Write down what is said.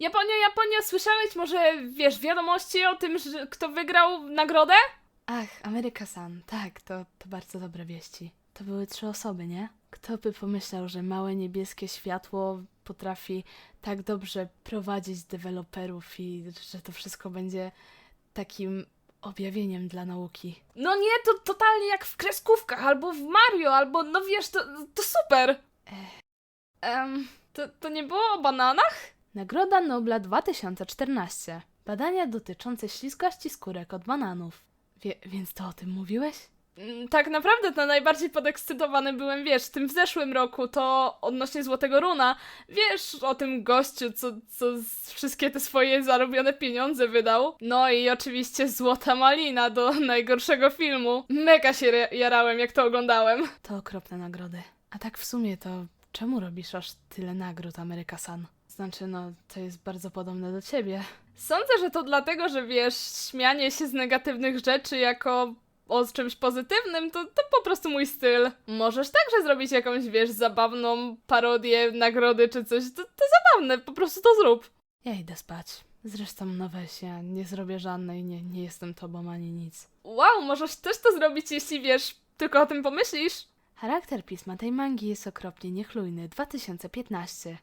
Japonia, Japonia, słyszałeś może, wiesz, wiadomości o tym, że kto wygrał nagrodę? Ach, Ameryka-san, tak, to, to bardzo dobre wieści. To były trzy osoby, nie? Kto by pomyślał, że małe niebieskie światło potrafi tak dobrze prowadzić deweloperów i że to wszystko będzie takim objawieniem dla nauki. No nie, to totalnie jak w kreskówkach, albo w Mario, albo no wiesz, to, to super. Em, to, to nie było o bananach? Nagroda Nobla 2014. Badania dotyczące śliskości skórek od bananów. Wie, więc to o tym mówiłeś? Tak naprawdę to najbardziej podekscytowany byłem, wiesz, tym w zeszłym roku, to odnośnie Złotego Runa. Wiesz o tym gościu, co, co wszystkie te swoje zarobione pieniądze wydał. No i oczywiście Złota Malina do najgorszego filmu. Mega się jarałem, jak to oglądałem. To okropne nagrody. A tak w sumie to czemu robisz aż tyle nagród, Ameryka-san? Znaczy, no, to jest bardzo podobne do ciebie. Sądzę, że to dlatego, że wiesz, śmianie się z negatywnych rzeczy jako o czymś pozytywnym, to, to po prostu mój styl. Możesz także zrobić jakąś, wiesz, zabawną parodię nagrody czy coś. To, to zabawne, po prostu to zrób. Ja idę spać. Zresztą no weź, ja nie zrobię żadnej, nie, nie jestem tobą ani nic. Wow, możesz też to zrobić, jeśli wiesz, tylko o tym pomyślisz. Charakter pisma tej mangi jest okropnie niechlujny. 2015.